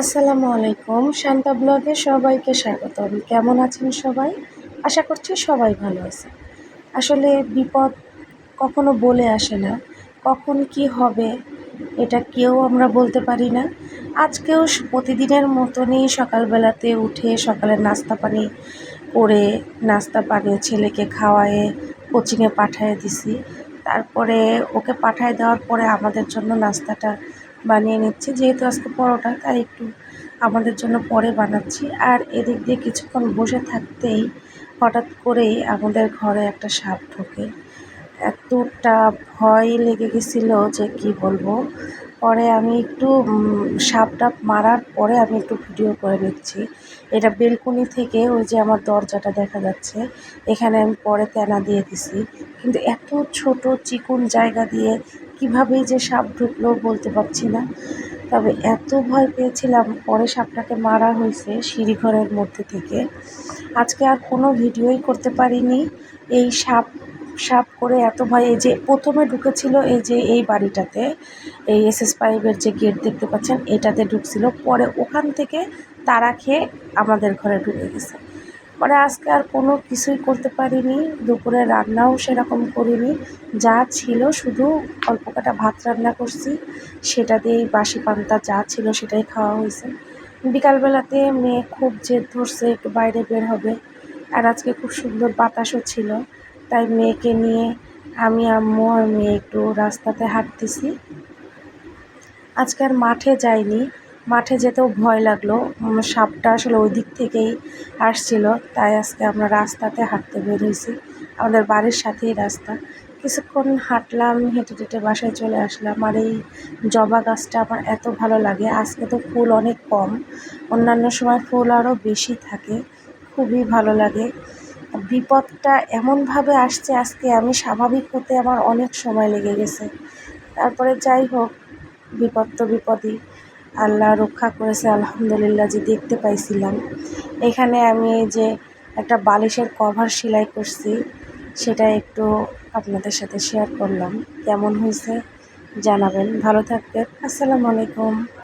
আসসালামু আলাইকুম। শান্তা ব্লগে সবাইকে স্বাগতম। কেমন আছেন সবাই? আশা করছি সবাই ভালো আছে আসলে বিপদ কখনো বলে আসে না। কখন কি হবে এটা কেউ আমরা বলতে পারি না। আজকেও প্রতিদিনের মতনই সকালবেলাতে উঠে সকালের নাস্তা পানি করে নাস্তা পানি ছেলেকে খাওয়ায়ে কোচিংয়ে পাঠিয়ে দিছি। তারপরে ওকে পাঠিয়ে দেওয়ার পরে আমাদের জন্য নাস্তাটা বানিয়ে নিচ্ছি। যেহেতু আজকে পরোটা, তাই একটু আমাদের জন্য পরে বানাচ্ছি। আর এদিক দিয়ে কিছুক্ষণ বসে থাকতেই হঠাৎ করেই আমাদের ঘরে একটা সাপ ঢোকে। এতটা ভয় লেগে গেছিল যে কি বলব। পরে আমি একটু সাপ টাপ মারার পরে আমি একটু ভিডিও করে নিচ্ছি। এটা বেলকনি থেকে ওই যে আমার দরজাটা দেখা যাচ্ছে। এখানে আমি পরে তেনা দিয়ে দিছি। কিন্তু এত ছোট, চিকন জায়গা দিয়ে কীভাবেই যে সাপ ঢুকলো বলতে পারছি না। তবে এত ভয় পেয়েছিলাম, পরে সাপটাকে মারা হয়েছে সিঁড়িঘরের মধ্যে থেকে। আজকে আর কোনো ভিডিওই করতে পারিনি। এই সাপ সাপ করে এত ভয়, এই যে প্রথমে ঢুকেছিল এই যে এই বাড়িটাতে, এই এস এস ফাইভের যে গেট দেখতে পাচ্ছেন, এটাতে ঢুকছিল। পরে ওখান থেকে তারা খেয়ে আমাদের ঘরে ঢুকে গেছে। মানে আজকে আর কোনো কিছুই করতে পারিনি, দুপুরে রান্নাও সেরকম করিনি, যা ছিল শুধু অল্প কাটা ভাত রান্না করছি, সেটা দিয়েই বাসি পান্তা যা ছিল সেটাই খাওয়া হয়েছে। বিকালবেলাতে মেয়ে খুব জেদ ধরছে একটু বাইরে বের হবে, আর আজকে খুব সুন্দর বাতাসও ছিল, তাই মেয়েকে নিয়ে আমি, আম্মু আর মেয়ে একটু রাস্তাতে হাঁটতেছি। আজকে আর মাঠে যাইনি মাঠে যেতেও ভয় লাগল। সাপটা আসলে ওই দিক থেকেই আসছিল, তাই আজকে আমরা রাস্তাতে হাঁটতে বের হয়েছি আমাদের বাড়ির সাথেই রাস্তা। কিছুক্ষণ হাঁটলাম, হেঁটে হেঁটে বাসায় চলে আসলাম। আর এই জবা গাছটা আমার এত ভালো লাগে, আজকে তো ফুল অনেক কম। অন্যান্য সময় ফুল আরও বেশি থাকে, খুবই ভালো লাগে। বিপদটা এমনভাবে আসছে আজকে, আমি স্বাভাবিক হতে আমার অনেক সময় লেগে গেছে। তারপরে যাই হোক, বিপদ তো বিপদই। আল্লাহ রক্ষা করেছে, আলহামদুলিল্লাহ, যে দেখতে পাইছিলাম। এখানে আমি যে একটা বালিশের কভার সেলাই করছি, সেটা একটু আপনাদের সাথে শেয়ার করলাম। কেমন হয়েছে জানাবেন। ভালো থাকবেন। আসসালামু আলাইকুম।